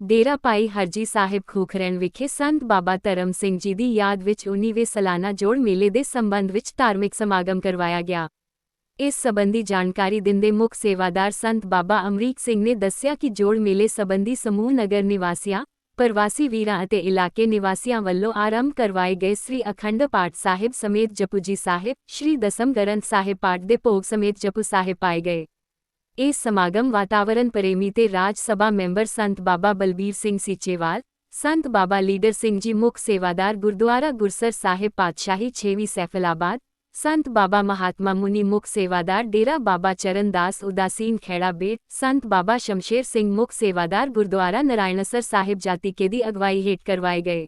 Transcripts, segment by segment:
ਡੇਰਾ ਭਾਈ ਹਰਜੀ ਸਾਹਿਬ ਖੂਖਰਣ ਵਿਖੇ ਸੰਤ ਬਾਬਾ ਧਰਮ ਸਿੰਘ ਜੀ ਦੀ ਯਾਦ ਵਿੱਚ 19ਵੇਂ ਸਾਲਾਨਾ ਜੋੜ ਮੇਲੇ ਦੇ ਸੰਬੰਧ ਵਿੱਚ ਧਾਰਮਿਕ ਸਮਾਗਮ ਕਰਵਾਇਆ ਗਿਆ। ਇਸ ਸਬੰਧੀ ਜਾਣਕਾਰੀ ਦਿੰਦੇ ਮੁੱਖ ਸੇਵਾਦਾਰ ਸੰਤ ਬਾਬਾ ਅਮਰੀਕ ਸਿੰਘ ਨੇ ਦੱਸਿਆ ਕਿ ਜੋੜ ਮੇਲੇ ਸਬੰਧੀ ਸਮੂਹ ਨਗਰ ਨਿਵਾਸੀਆਂ, ਪ੍ਰਵਾਸੀ ਵੀਰਾਂ ਅਤੇ ਇਲਾਕੇ ਨਿਵਾਸੀਆਂ ਵੱਲੋਂ ਆਰੰਭ ਕਰਵਾਏ ਗਏ ਸ੍ਰੀ ਅਖੰਡ ਪਾਠ ਸਾਹਿਬ ਸਮੇਤ ਜਪੁਜੀ ਸਾਹਿਬ, ਸ੍ਰੀ ਦਸਮ ਗ੍ਰੰਥ ਸਾਹਿਬ ਪਾਠ ਦੇ ਭੋਗ ਸਮੇਤ ਜਪੂ ਸਾਹਿਬ ਪਾਏ ਗਏ। ਇਸ ਸਮਾਗਮ ਵਾਤਾਵਰਣ ਪ੍ਰੇਮੀ ਤੇ ਰਾਜ ਸਭਾ ਮੈਂਬਰ ਸੰਤ ਬਾਬਾ ਬਲਬੀਰ ਸਿੰਘ ਸੀਚੇਵਾਲ ਸੰਤ ਬਾਬਾ ਲੀਡਰ ਸਿੰਘ ਜੀ ਮੁੱਖ ਸੇਵਾਦਾਰ ਗੁਰਦੁਆਰਾ ਗੁਰਸਰ ਸਾਹਿਬ ਪਾਤਸ਼ਾਹੀ 6ਵੀਂ ਸੈਫਲਾਬਾਦ ਸੰਤ ਬਾਬਾ ਮਹਾਤਮਾ ਮੁਨੀ ਮੁੱਖ ਸੇਵਾਦਾਰ ਡੇਰਾ ਬਾਬਾ ਚਰਨਦਾਸ ਉਦਾਸੀਨ ਖੇੜਾ ਬੇਟ ਸੰਤ ਬਾਬਾ ਸ਼ਮਸ਼ੇਰ ਸਿੰਘ ਮੁੱਖ ਸੇਵਾਦਾਰ ਗੁਰਦੁਆਰਾ ਨਰਾਇਣਸਰ ਸਾਹਿਬ ਜਾਤੀਕੇ ਦੀ ਅਗਵਾਈ ਹੇਠ ਕਰਵਾਏ ਗਏ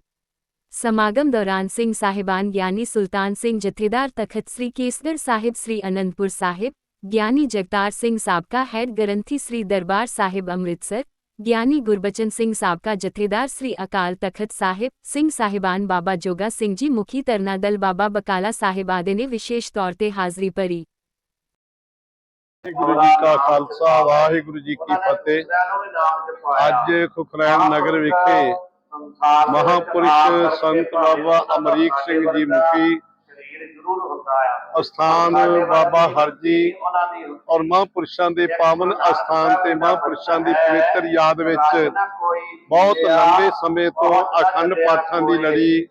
ਸਮਾਗਮ ਦੌਰਾਨ ਸਿੰਘ ਸਾਹਿਬਾਨ ਗਿਆਨੀ ਸੁਲਤਾਨ ਸਿੰਘ ਜਥੇਦਾਰ ਤਖਤ ਸ੍ਰੀ ਕੇਸਗੜ੍ਹ ਸਾਹਿਬ ਸ੍ਰੀ ਅਨੰਦਪੁਰ ਸਾਹਿਬ ਗਿਆਨੀ ਜਗਤਾਰ ਸਿੰਘ ਸਾਬਕਾ ਹੈਡ ਗ੍ਰੰਥੀ ਸ੍ਰੀ ਦਰਬਾਰ ਸਾਹਿਬ ਅੰਮ੍ਰਿਤਸਰ ਗਿਆਨੀ ਗੁਰਬਚਨ ਸਿੰਘ ਸਾਬਕਾ ਜਥੇਦਾਰ ਸ੍ਰੀ ਅਕਾਲ ਤਖਤ ਸਾਹਿਬ ਸਿੰਘ ਸਾਹਿਬਾਨ ਬਾਬਾ ਜੋਗਾ ਸਿੰਘ ਜੀ ਮੁਖੀ ਤਰਨਾ ਦਲ ਬਾਬਾ ਬਕਾਲਾ ਸਾਹਿਬ ਆਦਿ ਨੇ ਵਿਸ਼ੇਸ਼ ਤੌਰ ਤੇ ਹਾਜ਼ਰੀ ਭਰੀ ਵਾਹਿਗੁਰੂ ਜੀ ਕਾ ਖਾਲਸਾ ਵਾਹਿਗੁਰੂ ਜੀ ਕੀ ਫਤਿਹ ਅੱਜ ਖੁਖਰੈਣ ਨਗਰ ਵਿਖੇ ਮਹਾਪੁਰਖ ਸੰਤ ਬਾਬਾ ਅਮਰੀਕ ਸਿੰਘ ਜੀ ਮੁਖੀ ਅਸਥਾਨ ਬਾਬਾ ਹਰਜੀ ਔਰ ਮਹਾਂਪੁਰਸ਼ਾਂ ਦੇ ਪਾਵਨ ਅਸਥਾਨ ਤੇ ਮਹਾਂਪੁਰਸ਼ਾਂ ਦੀ ਪਵਿੱਤਰ ਯਾਦ ਵਿੱਚ ਬਹੁਤ ਲੰਬੇ ਸਮੇਂ ਤੋਂ ਅਖੰਡ ਪਾਠਾਂ ਦੀ ਲੜੀ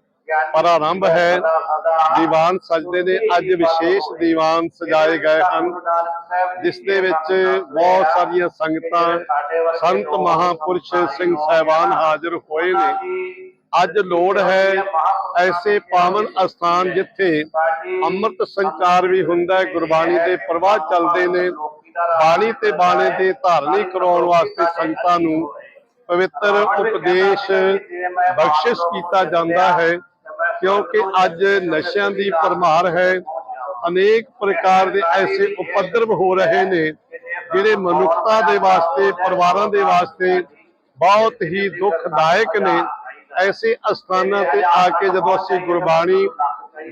ਪ੍ਰਾਰੰਭ ਹੈ। ਦੀਵਾਨ ਸਜਦੇ ਨੇ। ਅੱਜ ਵਿਸ਼ੇਸ਼ ਦੀਵਾਨ ਸਜਾਏ ਗਏ ਹਨ ਜਿਸ ਦੇ ਵਿੱਚ ਬਹੁਤ ਸਾਰੀਆਂ ਸੰਗਤਾਂ ਸੰਤ ਮਹਾਪੁਰਸ਼ ਸਿੰਘ ਸਹਿਬਾਨ ਹਾਜ਼ਰ ਹੋਏ ਨੇ। ਅੱਜ ਲੋੜ ਹੈ ਐਸੇ ਪਾਵਨ ਅਸਥਾਨ ਜਿੱਥੇ ਅੰਮ੍ਰਿਤ ਸੰਚਾਰ ਵੀ ਹੁੰਦਾ ਹੈ, ਗੁਰਬਾਣੀ ਦੇ ਪ੍ਰਵਾਹ ਚੱਲਦੇ ਨੇ, ਬਾਣੀ ਤੇ ਬਾਣੇ ਦੇ ਧਾਰਨੀ ਕਰਾਉਣ ਵਾਸਤੇ ਸੰਗਤਾਂ ਨੂੰ ਪਵਿੱਤਰ ਉਪਦੇਸ਼ ਬਖਸ਼ਿਸ਼ ਕੀਤਾ ਜਾਂਦਾ ਹੈ, ਕਿਉਂਕਿ ਅੱਜ ਨਸ਼ਿਆਂ ਦੀ ਭਰਮਾਰ ਹੈ। ਅਨੇਕ ਪ੍ਰਕਾਰ ਦੇ ਐਸੇ ਉਪਦਰਵ ਹੋ ਰਹੇ ਨੇ, ਜਿਹੜੇ ਮਨੁੱਖਤਾ ਦੇ ਵਾਸਤੇ, ਪਰਿਵਾਰਾਂ ਦੇ ਵਾਸਤੇ ਬਹੁਤ ਹੀ ਦੁਖਦਾਇਕ ਨੇ। ਐਸੇ ਅਸਥਾਨਾਂ ਤੇ ਆ ਕੇ ਜਦੋਂ ਅਸੀਂ ਗੁਰਬਾਣੀ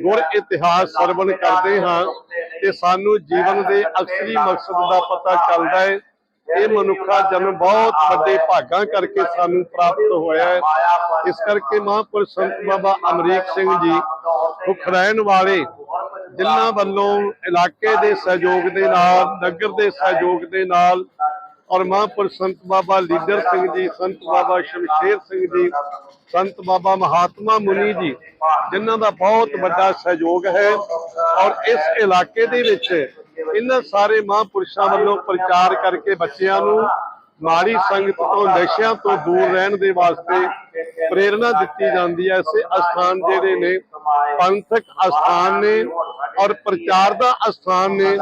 ਗੁਰ ਇਤਿਹਾਸ ਸਰਵਣ ਕਰਦੇ ਹਾਂ ਤੇ ਸਾਨੂੰ ਜੀਵਨ ਦੇ ਅਸਲੀ ਮਕਸਦ ਦਾ ਪਤਾ ਚੱਲਦਾ ਹੈ, ਇਹ ਮਨੁੱਖਾ ਜਨਮ ਬਹੁਤ ਵੱਡੇ ਭਾਗਾਂ ਕਰਕੇ ਸਾਨੂੰ ਪ੍ਰਾਪਤ ਹੋਇਆ ਹੈ। ਇਸ ਕਰਕੇ ਮਹਾਂਪੁਰਸ਼ ਸੰਤ ਬਾਬਾ ਅਮਰੀਕ ਸਿੰਘ ਜੀ ਖੁਖਰੈਣ ਵਾਲੇ ਜਿਨ੍ਹਾਂ ਵੱਲੋਂ ਇਲਾਕੇ ਦੇ ਸਹਿਯੋਗ ਦੇ ਨਾਲ, ਨਗਰ ਦੇ ਸਹਿਯੋਗ ਦੇ ਨਾਲ ਔਰ ਮਹਾਂਪੁਰਸ਼ ਸੰਤ ਬਾਬਾ ਲੀਡਰ ਸਿੰਘ ਜੀ, ਸੰਤ ਬਾਬਾ ਸ਼ਮਸ਼ੇਰ ਸਿੰਘ ਜੀ, ਸੰਤ ਬਾਬਾ ਮਹਾਤਮਾ ਮੁਨੀ ਜੀ, ਜਿਨ੍ਹਾਂ ਦਾ ਬਹੁਤ ਵੱਡਾ ਸਹਿਯੋਗ ਹੈ। ਔਰ ਇਸ ਇਲਾਕੇ ਦੇ ਵਿੱਚ ਇਹਨਾਂ ਸਾਰੇ ਮਹਾਂਪੁਰਸ਼ਾਂ ਵੱਲੋਂ ਪ੍ਰਚਾਰ ਕਰਕੇ ਬੱਚਿਆਂ ਨੂੰ ਮਾੜੀ ਸੰਗਤ ਤੋਂ ਨਸ਼ਿਆਂ ਤੋਂ ਦੂਰ ਰਹਿਣ ਦੇ ਵਾਸਤੇ ਪ੍ਰੇਰਣਾ ਦਿੱਤੀ ਜਾਂਦੀ ਹੈ। ਐਸੇ ਅਸਥਾਨ ਜਿਹੜੇ ਨੇ ਪੰਥਕ ਅਸਥਾਨ ਨੇ ਔਰ ਪ੍ਰਚਾਰ ਦਾ ਅਸਥਾਨ ਨੇ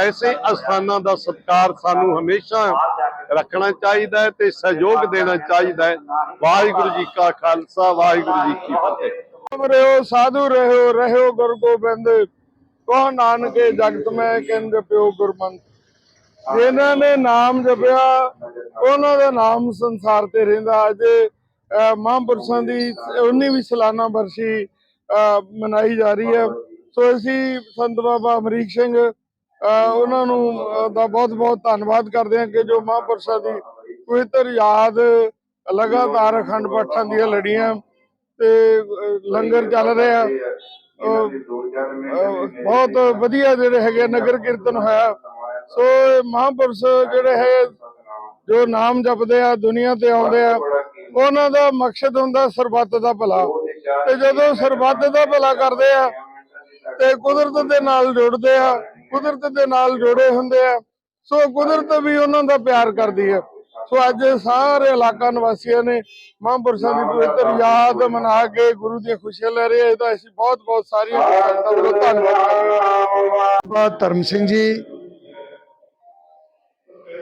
ਐਸੇ ਅਸਥਾਨਾਂ ਦਾ ਸਤਿਕਾਰ ਸਾਨੂੰ ਹਮੇਸ਼ਾ ਰੱਖਣਾ ਚਾਹੀਦਾ ਹੈ ਤੇ ਸਹਿਯੋਗ ਦੇਣਾ ਚਾਹੀਦਾ ਹੈ। ਵਾਹਿਗੁਰੂ ਜੀ ਕਾ ਖਾਲਸਾ ਵਾਹਿਗੁਰੂ ਜੀ ਕੀ ਫਤਿਹ। ਰਹਿਓ ਸਾਧੂ ਰਹਿਓ ਰਹਿਓ ਗੁਰ ਗੋਬਿੰਦ। ਕੋ ਨਾਨਕੇ ਜਗਤ ਮੈਂ ਕਹਿੰਦੇ ਪਿਓ ਗੁਰਮੰਤ। ਜਿਨ੍ਹਾਂ ਨੇ ਨਾਮ ਜਪਿਆ, ਉਹਨਾਂ ਦਾ ਨਾਮ ਸੰਸਾਰ ਤੇ ਰਹਿੰਦਾ। ਅੱਜ ਮਹਾਂਪੁਰਸ਼ਾਂ ਦੀ 19ਵੀਂ ਸਾਲਾਨਾ ਵਰਸੀ ਮਨਾਈ ਜਾ ਰਹੀ ਹੈ। ਸੋ ਅਸੀਂ ਸੰਤ ਬਾਬਾ ਅਮਰੀਕ ਸਿੰਘ ਉਹਨਾਂ ਨੂੰ ਦਾ ਬਹੁਤ ਬਹੁਤ ਧੰਨਵਾਦ ਕਰਦੇ ਹਾਂ ਕਿ ਜੋ ਮਹਾਂਪੁਰਸ਼ਾਂ ਦੀ ਪਵਿੱਤਰ ਯਾਦ ਲਗਾਤਾਰ ਅਖੰਡ ਪਾਠਾਂ ਦੀਆਂ ਲੜੀਆਂ ਤੇ ਲੰਗਰ ਚੱਲ ਰਿਹਾ। ਬਹੁਤ ਵਧੀਆ ਜਿਹੜੇ ਹੈਗੇ ਨਗਰ ਕੀਰਤਨ ਹੋਇਆ। ਸੋ ਮਹਾਂਪੁਰਸ਼ ਜਿਹੜੇ ਹੈ, ਜੋ ਨਾਮ ਜਪਦੇ ਆ, ਦੁਨੀਆ ਤੇ ਆਉਂਦੇ ਆ, ਉਹਨਾਂ ਦਾ ਮਕਸਦ ਹੁੰਦਾ ਸਰਬੱਤ ਦਾ ਭਲਾ। ਤੇ ਜਦੋਂ ਸਰਬੱਤ ਦਾ ਭਲਾ ਕਰਦੇ ਆ, ਤੇ ਕੁਦਰਤ ਦੇ ਨਾਲ ਜੁੜਦੇ ਆ, ਕੁਦਰਤ ਦੇ ਨਾਲ ਜੁੜੇ ਹੁੰਦੇ ਆ, ਸੋ ਕੁਦਰਤ ਵੀ ਉਹਨਾਂ ਦਾ ਪਿਆਰ ਕਰਦੀ ਹੈ ਸੋ ਅੱਜ ਸਾਰੇ ਇਲਾਕਾ ਨਿਵਾਸੀਆਂ ਨੇ ਮਹਾਂਪੁਰਸ਼ਾਂ ਦੀ ਪਵਿੱਤਰ ਯਾਦ ਮਨਾ ਕੇ ਗੁਰੂ ਦੀਆਂ ਖੁਸ਼ੀਆਂ ਲੈ ਰਹੇ ਆ। ਇਹਦਾ ਅਸੀਂ ਬਹੁਤ ਬਹੁਤ ਸਾਰੀਆਂ ਧੰਨਵਾਦ ਧਰਮ ਸਿੰਘ ਜੀ।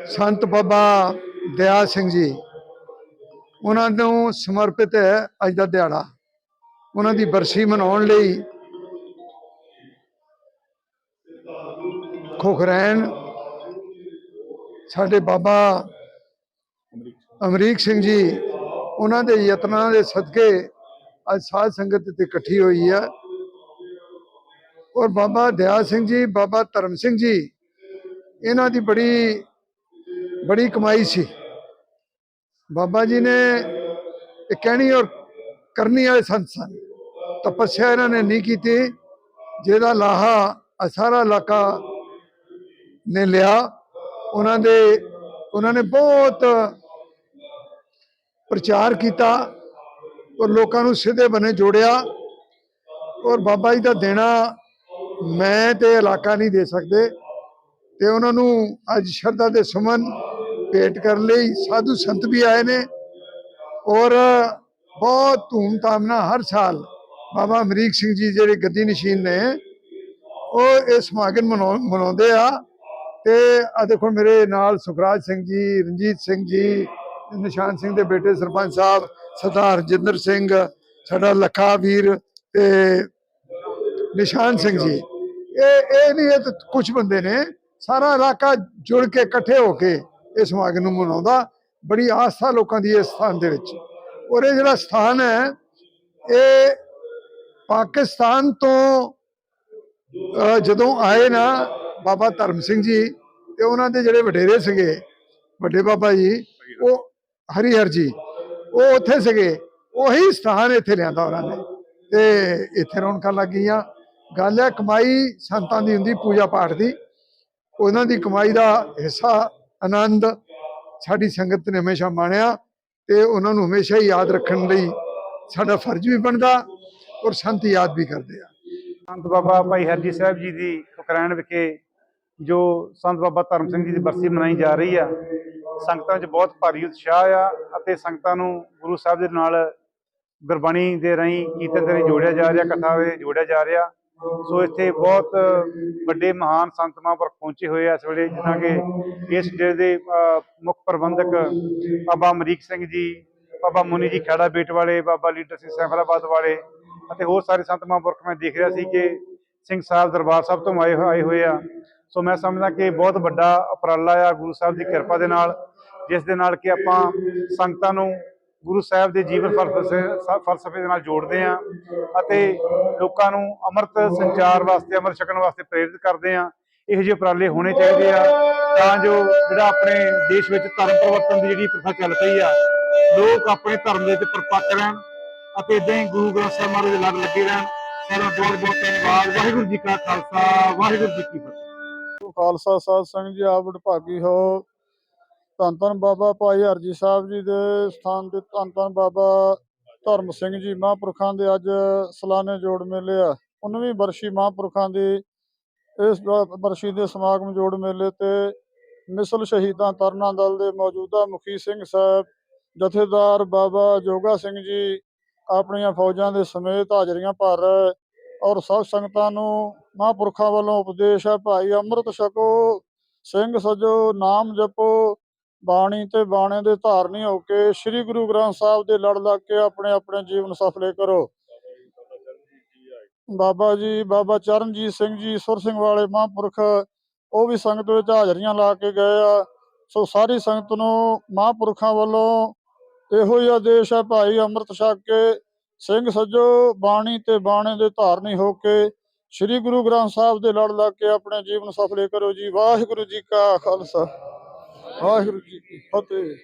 ਸੰਤ ਬਾਬਾ ਦਇਆ ਸਿੰਘ ਜੀ, ਉਹਨਾਂ ਨੂੰ ਸਮਰਪਿਤ ਹੈ ਅੱਜ ਦਾ ਦਿਹਾੜਾ। ਉਹਨਾਂ ਦੀ ਬਰਸੀ ਮਨਾਉਣ ਲਈ ਖੋਖਰੈਣ ਸਾਡੇ ਬਾਬਾ ਅਮਰੀਕ ਸਿੰਘ ਜੀ, ਉਹਨਾਂ ਦੇ ਯਤਨਾਂ ਦੇ ਸਦਕੇ ਅੱਜ ਸਾਧ ਸੰਗਤ 'ਤੇ ਇਕੱਠੀ ਹੋਈ ਹੈ। ਔਰ ਬਾਬਾ ਦਇਆ ਸਿੰਘ ਜੀ, ਬਾਬਾ ਧਰਮ ਸਿੰਘ ਜੀ, ਇਹਨਾਂ ਦੀ ਬੜੀ ਬੜੀ ਕਮਾਈ ਸੀ। ਬਾਬਾ ਜੀ ਨੇ ਇਹ ਕਹਿਣੀ ਔਰ ਕਰਨੀ ਵਾਲੇ ਸੰਤ ਸਨ। ਤਪੱਸਿਆ ਇਹਨਾਂ ਨੇ ਨਹੀਂ ਕੀਤੀ। ਜਿਹਦਾ ਲਾਹਾ ਸਾਰਾ ਇਲਾਕਾ ਨੇ ਲਿਆ। ਉਹਨਾਂ ਦੇ, ਉਹਨਾਂ ਨੇ ਬਹੁਤ ਪ੍ਰਚਾਰ ਕੀਤਾ ਔਰ ਲੋਕਾਂ ਨੂੰ ਸਿੱਧੇ ਬਨੇ ਜੋੜਿਆ। ਔਰ ਬਾਬਾ ਜੀ ਦਾ ਦੇਣਾ ਮੈਂ ਤੇ ਇਲਾਕਾ ਨਹੀਂ ਦੇ ਸਕਦੇ। ਤੇ ਉਹਨਾਂ ਨੂੰ ਅੱਜ ਸ਼ਰਧਾ ਦੇ ਸੁਮਨ ਭੇਟ ਕਰਨ ਲਈ, ਸਾਧੂ ਸੰਤ ਵੀ ਆਏ ਨੇ ਔਰ ਬਹੁਤ ਧੂਮਧਾਮ ਨਾਲ ਹਰ ਸਾਲ ਬਾਬਾ ਅਮਰੀਕ ਸਿੰਘ ਜੀ ਜਿਹੜੇ ਗੱਦੀ ਨਸ਼ੀਨ ਨੇ, ਉਹ ਇਹ ਸਮਾਗਮ ਮਨਾਉ- ਮਨਾਉਂਦੇ ਆ ਤੇ ਆ ਦੇਖੋ ਮੇਰੇ ਨਾਲ ਸੁਖਰਾਜ ਸਿੰਘ ਜੀ, ਰਣਜੀਤ ਸਿੰਘ ਜੀ, ਨਿਸ਼ਾਨ ਸਿੰਘ ਦੇ ਬੇਟੇ ਸਰਪੰਚ ਸਾਹਿਬ, ਸਰਦਾਰ ਜਿੰਦਰ ਸਿੰਘ, ਸਾਡਾ ਲੱਖਾ ਵੀਰ ਤੇ ਨਿਸ਼ਾਨ ਸਿੰਘ ਜੀ। ਇਹ ਇਹ ਨਹੀਂ ਇਹ ਤਾਂ ਕੁਝ ਬੰਦੇ ਨੇ, ਸਾਰਾ ਇਲਾਕਾ ਜੁੜ ਕੇ ਇਕੱਠੇ ਹੋ ਕੇ ਇਹ ਸਮਾਗਮ ਨੂੰ ਮਨਾਉਂਦਾ, ਬੜੀ ਆਸਥਾ ਲੋਕਾਂ ਦੀ ਇਸ ਸਥਾਨ ਦੇ ਵਿੱਚ। ਔਰ ਇਹ ਜਿਹੜਾ ਸਥਾਨ ਹੈ, ਇਹ ਪਾਕਿਸਤਾਨ ਤੋਂ ਜਦੋਂ ਆਏ ਨਾ ਬਾਬਾ ਧਰਮ ਸਿੰਘ ਜੀ, ਤੇ ਉਹਨਾਂ ਦੇ ਜਿਹੜੇ ਵਡੇਰੇ ਸੀਗੇ, ਵੱਡੇ ਬਾਬਾ ਜੀ, ਉਹ ਹਰੀਹਰ ਜੀ, ਉਹ ਉੱਥੇ ਸੀਗੇ। ਉਹੀ ਸਥਾਨ ਇੱਥੇ ਲਿਆਂਦਾ ਉਹਨਾਂ ਨੇ। ਤੇ ਇੱਥੇ ਰੌਣਕਾਂ ਲੱਗ ਗਈਆਂ। ਗੱਲ ਹੈ ਕਮਾਈ ਸੰਤਾਂ ਦੀ ਹੁੰਦੀ ਪੂਜਾ ਪਾਠ ਦੀ। ਉਹਨਾਂ ਦੀ ਕਮਾਈ ਦਾ ਹਿੱਸਾ ਆਨੰਦ ਸਾਡੀ ਸੰਗਤ ਨੇ ਹਮੇਸ਼ਾ ਮਾਣਿਆ ਤੇ ਉਹਨਾਂ ਨੂੰ ਹਮੇਸ਼ਾ ਹੀ ਯਾਦ ਰੱਖਣ ਲਈ ਸਾਡਾ ਫਰਜ਼ ਵੀ ਬਣਦਾ ਔਰ ਸੰਤ ਯਾਦ ਵੀ ਕਰਦੇ ਆ। ਸੰਤ ਬਾਬਾ ਭਾਈ ਹਰਜੀ ਸਾਹਿਬ ਜੀ ਦੀ ਉਕਰਾਇਣ ਵਿਖੇ ਜੋ ਸੰਤ ਬਾਬਾ ਧਰਮ ਸਿੰਘ ਜੀ ਦੀ ਬਰਸੀ ਮਨਾਈ ਜਾ ਰਹੀ ਆ, ਸੰਗਤਾਂ 'ਚ ਬਹੁਤ ਭਾਰੀ ਉਤਸ਼ਾਹ ਆ ਅਤੇ ਸੰਗਤਾਂ ਨੂੰ ਗੁਰੂ ਸਾਹਿਬ ਦੇ ਨਾਲ ਗੁਰਬਾਣੀ ਦੇ ਰਾਹੀਂ ਕੀਰਤਨ ਦੇ ਰਾਹੀਂ ਜੋੜਿਆ ਜਾ ਰਿਹਾ, ਕਥਾ ਦੇ ਜੋੜਿਆ ਜਾ ਰਿਹਾ। ਸੋ ਇੱਥੇ ਬਹੁਤ ਵੱਡੇ ਮਹਾਨ ਸੰਤ ਮਹਾਂਪੁਰਖ ਪਹੁੰਚੇ ਹੋਏ ਆ ਇਸ ਵੇਲੇ ਜਿਨ੍ਹਾਂ ਕਿ ਇਸ ਡੇਰੇ ਦੇ ਮੁੱਖ ਪ੍ਰਬੰਧਕ ਬਾਬਾ ਅਮਰੀਕ ਸਿੰਘ ਜੀ, ਬਾਬਾ ਮੁਨੀ ਜੀ ਖੇੜਾ ਬੇਟ ਵਾਲੇ, ਬਾਬਾ ਲੀਡਰ ਸਿੰਘ ਸੈਫਰਾਬਾਦ ਵਾਲੇ ਅਤੇ ਹੋਰ ਸਾਰੇ ਸੰਤ ਮਹਾਂਪੁਰਖ ਮੈਂ ਦੇਖ ਰਿਹਾ ਸੀ ਕਿ ਸਿੰਘ ਸਾਹਿਬ ਦਰਬਾਰ ਸਾਹਿਬ ਤੋਂ ਆਏ ਆਏ ਹੋਏ ਆ। ਸੋ ਮੈਂ ਸਮਝਦਾ ਕਿ ਬਹੁਤ ਵੱਡਾ ਉਪਰਾਲਾ ਆ ਗੁਰੂ ਸਾਹਿਬ ਦੀ ਕਿਰਪਾ ਦੇ ਨਾਲ, ਜਿਸ ਦੇ ਨਾਲ ਕਿ ਆਪਾਂ ਸੰਗਤਾਂ ਨੂੰ ਗੁਰੂ ਸਾਹਿਬ ਦੇ ਜੀਵਨ ਫਲਸਫੇ ਦੇ ਨਾਲ ਜੋੜਦੇ ਆ ਅਤੇ ਲੋਕਾਂ ਨੂੰ ਅੰਮ੍ਰਿਤ ਸੰਚਾਰ ਵਾਸਤੇ, ਅੰਮ੍ਰਿਤ ਛਕਣ ਵਾਸਤੇ ਪ੍ਰੇਰਿਤ ਕਰਦੇ ਆ ਇਹੋ ਜਿਹੇ ਉਪਰਾਲੇ ਹੋਣੇ ਚਾਹੀਦੇ ਆ। ਤਾਂ ਜੋ ਜਿਹੜਾ ਆਪਣੇ ਦੇਸ਼ ਵਿੱਚ ਧਰਮ ਪਰਿਵਰਤਨ ਦੀ ਜਿਹੜੀ ਪ੍ਰਥਾ ਚੱਲ ਪਈ ਆ, ਲੋਕ ਆਪਣੇ ਧਰਮ ਦੇ ਉੱਤੇ ਪਰਪੱਕ ਰਹਿਣ ਅਤੇ ਇਦਾਂ ਹੀ ਗੁਰੂ ਗ੍ਰੰਥ ਸਾਹਿਬ ਮਹਾਰਾਜ ਦੇ ਲੜ ਲੱਗੇ ਰਹਿਣ। ਸਾਰਾ ਬਹੁਤ ਬਹੁਤ ਧੰਨਵਾਦ। ਵਾਹਿਗੁਰੂ ਜੀ ਕਾ ਖਾਲਸਾ, ਵਾਹਿਗੁਰੂ ਜੀ ਕੀ ਫਤਿਹ। ਖਾਲਸਾ, ਸਾਧ ਸੰਗਤ ਜੀ, ਆਪ ਵਡਭਾਗੀ ਹੋ। ਧੰਨ ਧੰਨ ਬਾਬਾ ਭਾਈ ਹਰਜੀ ਸਾਹਿਬ ਜੀ ਦੇ ਸਥਾਨ ਤੇ ਧੰਨ ਧੰਨ ਬਾਬਾ ਧਰਮ ਸਿੰਘ ਜੀ ਮਹਾਂਪੁਰਖਾਂ ਦੇ ਅੱਜ ਸਲਾਨੇ ਜੋੜ ਮੇਲੇ ਆ। 19ਵੀਂ ਬਰਸ਼ੀ ਮਹਾਂਪੁਰਖਾਂ ਦੀ ਇਸ ਬ- ਬਰਸ਼ੀ ਦੇ ਸਮਾਗਮ ਜੋੜ ਮੇਲੇ ਤੇ ਮਿਸਲ ਸ਼ਹੀਦਾਂ ਤਰਨਾ ਦਲ ਦੇ ਮੌਜੂਦਾ ਮੁਖੀ ਸਿੰਘ ਸਾਹਿਬ, ਜਥੇਦਾਰ ਬਾਬਾ ਜੋਗਾ ਸਿੰਘ ਜੀ ਆਪਣੀਆਂ ਫੌਜਾਂ ਦੇ ਸਮੇਤ ਹਾਜ਼ਰੀਆਂ ਭਰ ਰਹੇ ਔਰ ਸਭ ਸੰਗਤਾਂ ਨੂੰ ਮਹਾਂਪੁਰਖਾਂ ਵੱਲੋਂ ਉਪਦੇਸ਼ ਹੈ ਭਾਈ ਅੰਮ੍ਰਿਤ ਛਕੋ, ਸਿੰਘ ਸਜੋ, ਨਾਮ ਜਪੋ ਬਾਣੀ ਤੇ ਬਾਣੇ ਦੇ ਧਾਰਨੀ ਹੋ ਕੇ ਸ੍ਰੀ ਗੁਰੂ ਗ੍ਰੰਥ ਸਾਹਿਬ ਦੇ ਲੜ ਲੱਗ ਕੇ ਆਪਣੇ ਆਪਣੇ ਜੀਵਨ ਸਫਲੇ ਕਰੋ। ਬਾਬਾ ਜੀ, ਬਾਬਾ ਚਰਨਜੀਤ ਸਿੰਘ ਜੀ, ਸੁਰ ਸਿੰਘ ਵਾਲੇ ਮਹਾਂਪੁਰਖ, ਉਹ ਵੀ ਸੰਗਤ ਵਿੱਚ ਹਾਜ਼ਰੀਆਂ ਲਾ ਕੇ ਗਏ ਆ। ਸੋ ਸਾਰੀ ਸੰਗਤ ਨੂੰ ਮਹਾਂਪੁਰਖਾਂ ਵੱਲੋਂ ਇਹੋ ਹੀ ਆਦੇਸ਼ ਹੈ ਭਾਈ ਅੰਮ੍ਰਿਤ ਛਕ ਕੇ, ਸਿੰਘ ਸੱਜੋ, ਬਾਣੀ ਤੇ ਬਾਣੇ ਦੇ ਧਾਰਨੀ ਹੋ ਕੇ ਸ੍ਰੀ ਗੁਰੂ ਗ੍ਰੰਥ ਸਾਹਿਬ ਦੇ ਲੜ ਲੱਗ ਕੇ ਆਪਣੇ ਜੀਵਨ ਸਫਲੇ ਕਰੋ ਜੀ। ਵਾਹਿਗੁਰੂ ਜੀ ਕਾ ਖਾਲਸਾ। ਵਾਹਿਗੁਰੂ ਜੀ ਕੀ ਫਤਿਹ।